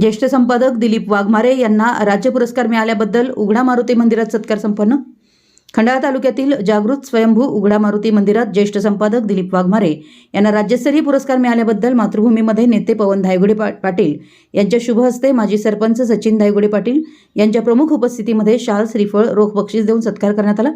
ज्येष्ठ संपादक दिलीप वाघमारे यांना राज्य पुरस्कार मिळाल्याबद्दल उघडा मारुती मंदिरात सत्कार संपन्न. खंडाळा तालुक्यातील जागृत स्वयंभू उघडा मारुती मंदिरात ज्येष्ठ संपादक दिलीप वाघमारे यांना राज्यस्तरीय पुरस्कार मिळाल्याबद्दल मातृभूमीमध्ये नेते पवन धायगुडे पा- पाटील यांच्या शुभ हस्ते माजी सरपंच सचिन धायगुडे पाटील यांच्या प्रमुख उपस्थितीमध्ये शाल श्रीफळ रोख बक्षीस देऊन सत्कार करण्यात आला.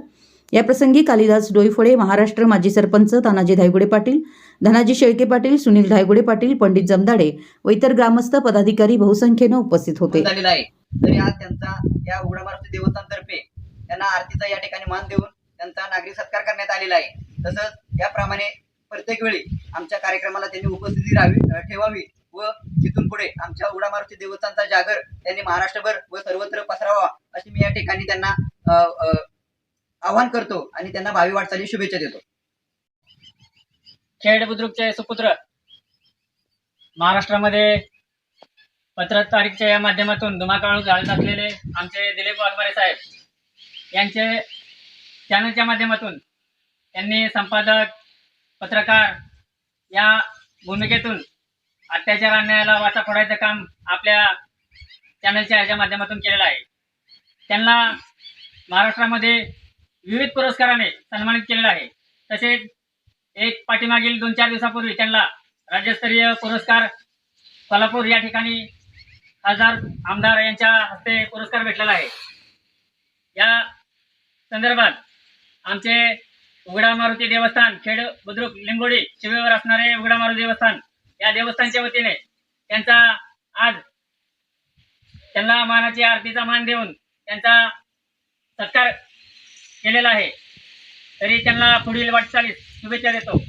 याप्रसंगी कालिदास डोईफोडे महाराष्ट्र माजी सरपंच तानाजी धायगुडे पाटील धनाजी शेळके पाटील सुनील धायगुडे पाटील पंडित जमदाडे व इतर ग्रामस्थ पदाधिकारी बहुसंख्येनं उपस्थित होते. झालेला आहे. तरी आज त्यांचा या उघडा मारुती देवस्थानतर्फे त्यांना आरतीचा या ठिकाणी मान देऊन त्यांचा नागरिक सत्कार करण्यात आलेला आहे. तसंच याप्रमाणे प्रत्येक वेळी आमच्या कार्यक्रमाला त्यांनी उपस्थिती राहावी ठेवावी व तिथून पुढे आमच्या उघडा मारुती देवस्थानचा जागर त्यांनी महाराष्ट्रभर व सर्वत्र पसरावा अशी मी या ठिकाणी त्यांना आवाहन करतो आणि त्यांना भावी वाटचाली शुभेच्छा देतो. खेड बुद्रुकचे सुपुत्र महाराष्ट्रामध्ये पत्र तारीखच्या या माध्यमातून धुमाकाळू जाळत असलेले आमचे दिलीप वाघमारे साहेब यांचे चॅनलच्या माध्यमातून त्यांनी संपादक पत्रकार या भूमिकेतून अत्याचार अन्यायाला वाचा फोडायचं काम आपल्या चॅनलच्या याच्या माध्यमातून केलेलं आहे. त्यांना महाराष्ट्रामध्ये विविध पुरस्काराने सन्मानित केलेला आहे. तसेच एक पाठीमागील दोन चार दिवसापूर्वी त्यांना राज्यस्तरीय पुरस्कार कोल्हापूर या ठिकाणी खासदार आमदार यांच्या हस्ते पुरस्कार भेटलेला आहे. या संदर्भात आमचे उघडा मारुती देवस्थान खेड बुद्रुक लिंबोडी शिवेवर असणारे उघडा मारुती देवस्थान या देवस्थानच्या वतीने त्यांचा आज त्यांना मानाची आरतीचा मान देऊन त्यांचा सत्कार केलेला आहे. तरी त्यांना पुढील वाटचालीस शुभेच्छा देतो.